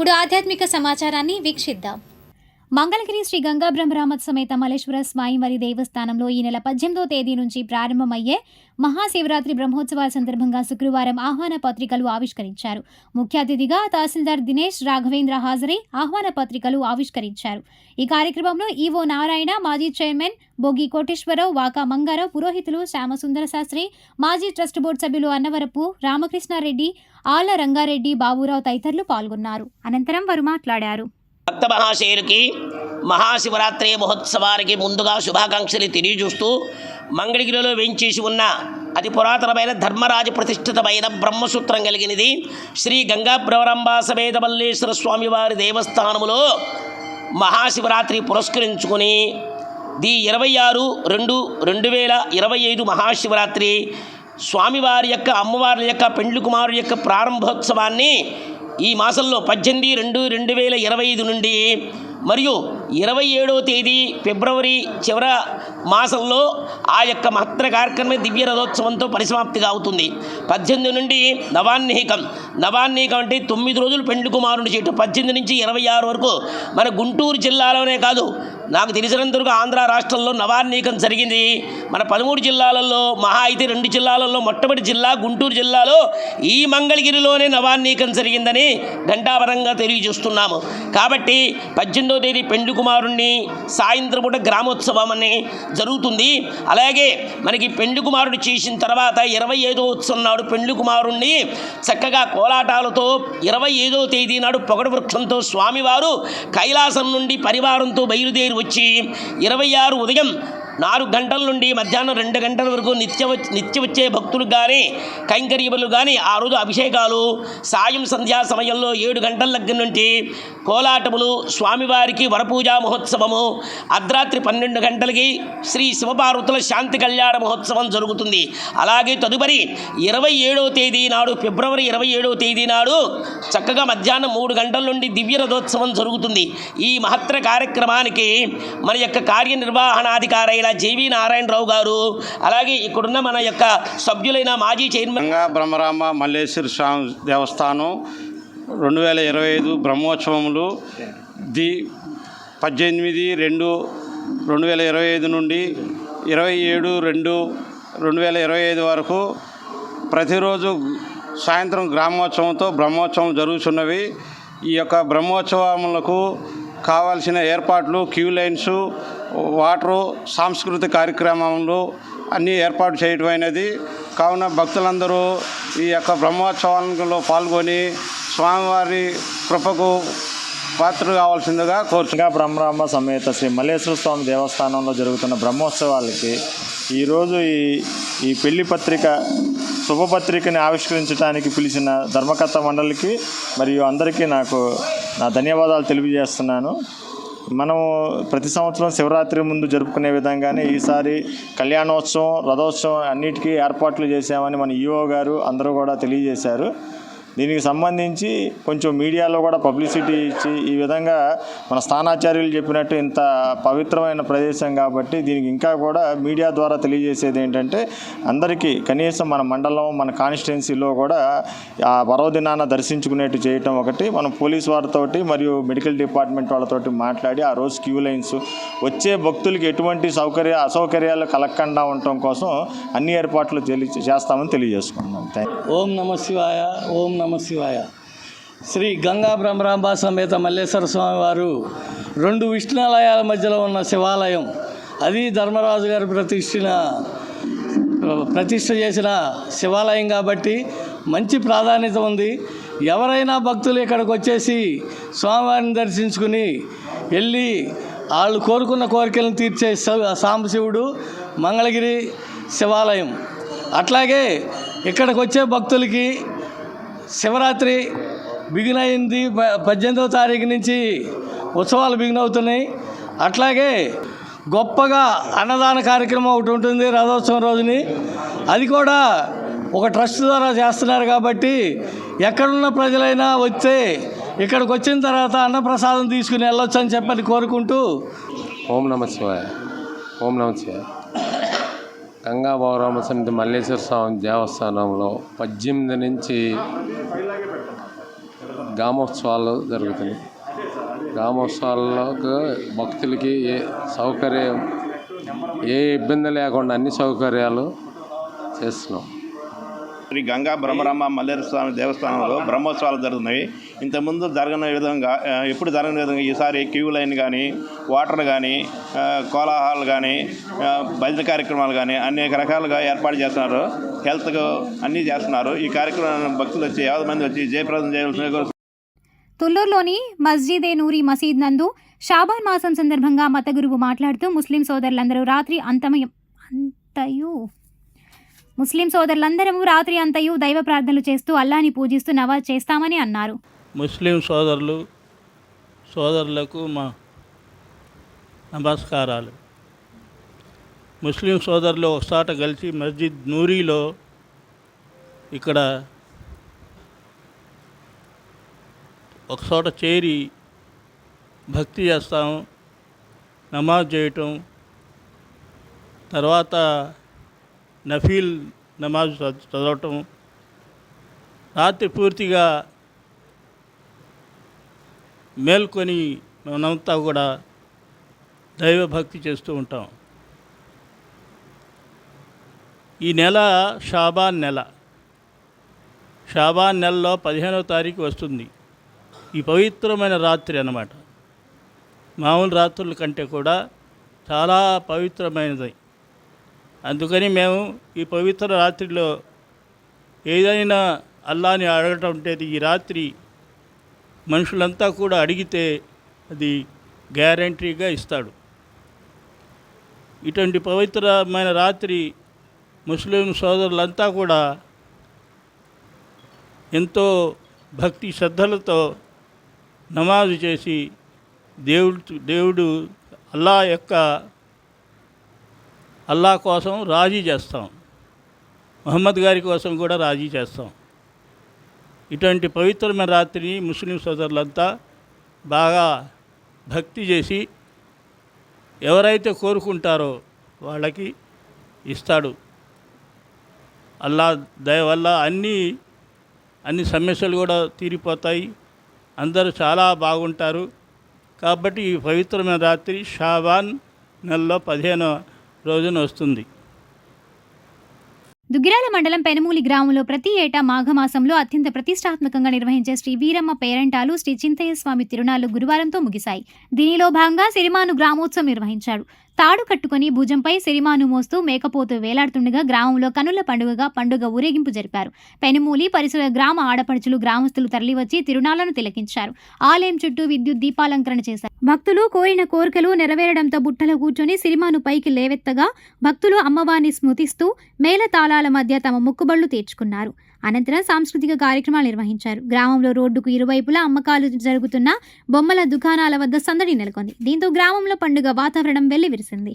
ఇప్పుడు ఆధ్యాత్మిక సమాచారాన్ని వీక్షిద్దాం. మంగళగిరి శ్రీ గంగా బ్రహ్మరామత్ సమేత మలేశ్వర స్వామివారి దేవస్థానంలో ఈ నెల పద్దెనిమిదో తేదీ నుంచి ప్రారంభమయ్యే మహాశివరాత్రి బ్రహ్మోత్సవాల సందర్భంగా శుక్రవారం ఆహ్వాన పత్రికలు ఆవిష్కరించారు. ముఖ్య అతిథిగా తహసీల్దార్ దినేష్ రాఘవేంద్ర హాజరై ఆహ్వాన పత్రికలు ఆవిష్కరించారు. ఈ కార్యక్రమంలో ఈవో నారాయణ మాజీ చైర్మన్ బొగ్గి కోటేశ్వరరావు వాకా మంగారావు పురోహితులు శ్యామసుందర శాస్త్రి మాజీ ట్రస్ట్ బోర్డు సభ్యులు అన్నవరపు రామకృష్ణారెడ్డి ఆళ్ళ రంగారెడ్డి బాబురావు తదితరులు పాల్గొన్నారు. అనంతరం వారు మాట్లాడారు. భక్త మహాశయులకి మహాశివరాత్రి మహోత్సవానికి ముందుగా శుభాకాంక్షలు తెలియజూస్తూ మంగళగిరిలో వేయించేసి ఉన్న అతి పురాతనమైన ధర్మరాజ ప్రతిష్ఠితమైన బ్రహ్మసూత్రం కలిగినది శ్రీ గంగా బ్రవరంబా సమేత మల్లేశ్వర స్వామివారి దేవస్థానములో మహాశివరాత్రి పురస్కరించుకొని ది ఇరవై ఆరు రెండు రెండు వేల ఇరవై ఐదు మహాశివరాత్రి స్వామివారి యొక్క అమ్మవారి యొక్క పెండ్లి కుమారు యొక్క ప్రారంభోత్సవాన్ని ఈ మాసంలో పద్దెనిమిది రెండు రెండు వేల ఇరవై ఐదు నుండి మరియు ఇరవై ఏడవ తేదీ ఫిబ్రవరి చివర మాసంలో ఆ యొక్క మహత్తర కార్యక్రమ దివ్య రథోత్సవంతో పరిసమాప్తిగా అవుతుంది. పద్దెనిమిది నుండి నవాన్నిహికం. నవాన్నిహికం అంటే తొమ్మిది రోజులు పెండ్లి కుమారుని చేయటం పద్దెనిమిది నుంచి ఇరవై ఆరు వరకు మన గుంటూరు జిల్లాలోనే కాదు. నాకు తెలిసినంతవరకు ఆంధ్ర రాష్ట్రంలో నవాన్నికం జరిగింది. మన పదమూడు జిల్లాలలో మహా అయితే రెండు జిల్లాలలో మొట్టమొదటి జిల్లా గుంటూరు జిల్లాలో ఈ మంగళగిరిలోనే నవాన్నికం జరిగిందని ఘంటాపరంగా తెలియజేస్తున్నాము. కాబట్టి పద్దెనిమిదో తేదీ పెండు కుమారుణ్ణి సాయంత్రం పూట గ్రామోత్సవం అని జరుగుతుంది. అలాగే మనకి పెండు కుమారుడు చేసిన తర్వాత ఇరవై ఐదో ఉత్సవం నాడు పెండ్లి కుమారుణ్ణి చక్కగా కోలాటాలతో ఇరవై ఐదో తేదీ నాడు పొగడు వృక్షంతో స్వామివారు కైలాసం నుండి పరివారంతో బయలుదేరి వచ్చి ఇరవై ఆరు ఉదయం నాలుగు గంటల నుండి మధ్యాహ్నం రెండు గంటల వరకు నిత్య నిత్య వచ్చే భక్తులు కానీ కైంకర్యములు కానీ ఆ రోజు అభిషేకాలు సాయం సంధ్యా సమయంలో ఏడు గంటల దగ్గర నుండి కోలాటములు స్వామివారికి వరపూజా మహోత్సవము అర్ధరాత్రి పన్నెండు గంటలకి శ్రీ శివపార్వతుల శాంతి కళ్యాణ మహోత్సవం జరుగుతుంది. అలాగే తదుపరి ఇరవై ఏడవ తేదీ నాడు ఫిబ్రవరి ఇరవై ఏడవ తేదీ నాడు చక్కగా మధ్యాహ్నం మూడు గంటల నుండి దివ్య రథోత్సవం జరుగుతుంది. ఈ మహత్తర కార్యక్రమానికి మన యొక్క కార్యనిర్వహణాధికారైన జీవి నారాయణరావు గారు. అలాగే ఇక్కడున్న మన యొక్క సభ్యులైన మాజీ చైర్మన్ బ్రహ్మరామ మల్లేశ్వర స్వామి దేవస్థానం రెండు వేల ఇరవై ఐదు బ్రహ్మోత్సవములు ది పద్దెనిమిది రెండు రెండు వేల ఇరవై ఐదు నుండి ఇరవై ఏడు రెండు రెండు వేల ఇరవై ఐదు వరకు ప్రతిరోజు సాయంత్రం గ్రామోత్సవంతో బ్రహ్మోత్సవం జరుగుతున్నవి ఈ యొక్క బ్రహ్మోత్సవములకు కావాల్సిన ఏర్పాట్లు క్యూ లైన్స్ వాటరు సాంస్కృతిక కార్యక్రమములు అన్నీ ఏర్పాటు చేయటమైనది కావున భక్తులందరూ ఈ యొక్క బ్రహ్మోత్సవాలలో పాల్గొని స్వామివారి కృపకు పాత్ర కావాల్సిందిగా కోరుతున్నాను బ్రహ్మరామ సమేత శ్రీ మల్లేశ్వర స్వామి దేవస్థానంలో జరుగుతున్న బ్రహ్మోత్సవాలకి ఈరోజు ఈ ఈ పెళ్ళి పత్రిక శుభపత్రికని ఆవిష్కరించడానికి పిలిచిన ధర్మకర్త మండలికి మరియు అందరికీ నాకు నా ధన్యవాదాలు తెలియజేస్తున్నాను. మనం ప్రతి సంవత్సరం శివరాత్రి ముందు జరుపుకునే విధంగానే ఈసారి కళ్యాణోత్సవం రథోత్సవం అన్నిటికీ ఏర్పాట్లు చేశామని మన ఈఓ గారు అందరూ కూడా తెలియజేశారు. దీనికి సంబంధించి కొంచెం మీడియాలో కూడా పబ్లిసిటీ ఇచ్చి ఈ విధంగా మన స్థానాచార్యులు చెప్పినట్టు ఇంత పవిత్రమైన ప్రదేశం కాబట్టి దీనికి ఇంకా కూడా మీడియా ద్వారా తెలియజేసేది ఏంటంటే అందరికీ కనీసం మన మండలం మన కాన్స్టిట్యున్సీలో కూడా ఆ పర్వదినాన దర్శించుకునేట్టు చేయటం ఒకటి మనం పోలీస్ వారితోటి మరియు మెడికల్ డిపార్ట్మెంట్ వాళ్ళతోటి మాట్లాడి ఆ రోజు క్యూ లైన్స్ వచ్చే భక్తులకి ఎటువంటి సౌకర్య అసౌకర్యాలు కలగకుండా ఉండటం కోసం అన్ని ఏర్పాట్లు తెలి చేస్తామని తెలియజేసుకుంటున్నాం. థ్యాంక్ ఓం నమ శివాయ ఓం నమ శివాయ. శ్రీ గంగా బ్రహ్మరాంబ సమేత మల్లేశ్వర స్వామి వారు రెండు విష్ణాలయాల మధ్యలో ఉన్న శివాలయం. అది ధర్మరాజు గారు ప్రతిష్ఠిన ప్రతిష్ఠ చేసిన శివాలయం కాబట్టి మంచి ప్రాధాన్యత ఉంది. ఎవరైనా భక్తులు ఇక్కడికి వచ్చేసి స్వామివారిని దర్శించుకుని వెళ్ళి వాళ్ళు కోరుకున్న కోరికలను తీర్చే సాంబశివుడు మంగళగిరి శివాలయం. అట్లాగే ఇక్కడికి వచ్చే భక్తులకి శివరాత్రి బిగిన్ అయింది ప- పద్దెనిమిదవ తారీఖు నుంచి ఉత్సవాలు బిగిన్ అవుతున్నాయి అట్లాగే గొప్పగా అన్నదాన కార్యక్రమం ఒకటి ఉంటుంది రథోత్సవం రోజుని. అది కూడా ఒక ట్రస్ట్ ద్వారా చేస్తున్నారు కాబట్టి ఎక్కడున్న ప్రజలైనా వస్తే ఇక్కడికి వచ్చిన తర్వాత అన్నప్రసాదం తీసుకుని వెళ్ళొచ్చు అని చెప్పని కోరుకుంటూ ఓం నమ శివాయ. ఓం నమ శివాయ. గంగా బౌరామ సన్నిధి మల్లేశ్వర స్వామి దేవస్థానంలో పద్దెనిమిది నుంచి గ్రామోత్సవాలు జరుగుతున్నాయి. గ్రామోత్సవాలకు భక్తులకి ఏ సౌకర్యం ఏ ఇబ్బంది లేకుండా అన్ని సౌకర్యాలు చేస్తున్నాం. శ్రీ గంగా బ్రహ్మరామ మల్లేశ్వర స్వామి దేవస్థానంలో బ్రహ్మోత్సవాలు జరుగుతున్నాయి. ఇంతకుముందు జరగని విధంగా ఎప్పుడు జరగని విధంగా ఈసారి క్యూ లైన్ కానీ వాటర్ కానీ కోలాహాలు కానీ భజన కార్యక్రమాలు కానీ అనేక రకాలుగా ఏర్పాటు చేస్తున్నారు. హెల్త్కు అన్నీ చేస్తున్నారు. ఈ కార్యక్రమాన్ని భక్తులు వచ్చి యాభై మంది వచ్చి జయప్రదం చేయవలసిన తుల్లూరులోని మస్జిదే నూరి మసీద్ నందు షాబాన్ మాసం సందర్భంగా మత గురువు మాట్లాడుతూ ముస్లిం సోదరులందరూ రాత్రి అంతమయం అంతయు ముస్లిం సోదరులందరము రాత్రి అంతయు దైవ ప్రార్థనలు చేస్తూ అల్లాని పూజిస్తూ నవాజ్ చేస్తామని అన్నారు. ముస్లిం సోదరులు సోదరులకు మా నమస్కారాలు. ముస్లిం సోదరులు ఒకసాట కలిసి మస్జిద్ నూరీలో ఇక్కడ ఒకసోట చేరి భక్తి చేస్తాం నమాజ్ చేయటం. తర్వాత నఫీల్ నమాజ్ చదవటం. రాత్రి పూర్తిగా మేల్కొని మనంతా కూడా దైవభక్తి చేస్తూ ఉంటాం. ఈ నెల షాబాన్ నెల. షాబాన్ నెలలో పదిహేనవ తారీఖు వస్తుంది. ఈ పవిత్రమైన రాత్రి అన్నమాట. మామూలు రాత్రుల కంటే కూడా చాలా పవిత్రమైనది. అందుకని మేము ఈ పవిత్ర రాత్రిలో ఏదైనా అల్లాని అడగటం అంటే ఈ రాత్రి మనుషులంతా కూడా అడిగితే అది గ్యారంటీగా ఇస్తాడు. ఇటువంటి పవిత్రమైన రాత్రి ముస్లిం సోదరులంతా కూడా ఎంతో భక్తి శ్రద్ధలతో నమాజు చేసి దేవుడు దేవుడు అల్లా యొక్క అల్లా కోసం రాజీ చేస్తాం. మహమ్మద్ గారి కోసం కూడా రాజీ చేస్తాం. ఇటువంటి పవిత్రమైన రాత్రిని ముస్లిం సోదరులంతా బాగా భక్తి చేసి ఎవరైతే కోరుకుంటారో వాళ్ళకి ఇస్తాడు. అల్లా దయ వల్ల అన్ని అన్ని సమస్యలు కూడా తీరిపోతాయి. అందరూ చాలా బాగుంటారు. కాబట్టి ఈ పవిత్రమైన రాత్రి షాబాన్ నెలలో పదిహేను రోజున వస్తుంది. దుగ్గిరాల మండలం పెనుమూలి గ్రామంలో ప్రతి ఏటా మాఘమాసంలో అత్యంత ప్రతిష్టాత్మకంగా నిర్వహించే శ్రీ వీరమ్మ పేరంటాలు శ్రీ చింతయ్య స్వామి తిరునాళ్ళు గురువారంతో ముగిశాయి. దీనిలో భాగంగా సిరిమాను గ్రామోత్సవం నిర్వహించాడు తాడు కట్టుకుని భుజంపై సిరిమాను మోస్తూ మేకపోతు వేలాడుతుండగా గ్రామంలో కనుల పండుగగా పండుగ ఊరేగింపు జరిపారు. పెనుమూలి పరిసర గ్రామ ఆడపడుచులు గ్రామస్తులు తరలివచ్చి తిరునాళ్ళను తిలకించారు. ఆలయం చుట్టూ విద్యుత్ దీపాలంకరణ చేశారు. భక్తులు కోరిన కోరికలు నెరవేరడంతో బుట్టలో కూర్చొని సిరిమాను పైకి లేవెత్తగా భక్తులు అమ్మవారిని స్మృతిస్తూ మేళతాళాల మధ్య తమ మొక్కుబళ్ళు తీర్చుకున్నారు. అనంతరం సాంస్కృతిక కార్యక్రమాలు నిర్వహించారు. గ్రామంలో రోడ్డుకు ఇరువైపులా అమ్మకాలు జరుగుతున్న బొమ్మల దుకాణాల వద్ద సందడి నెలకొంది. దీంతో గ్రామంలో పండుగ వాతావరణం వెల్లివిరిసింది.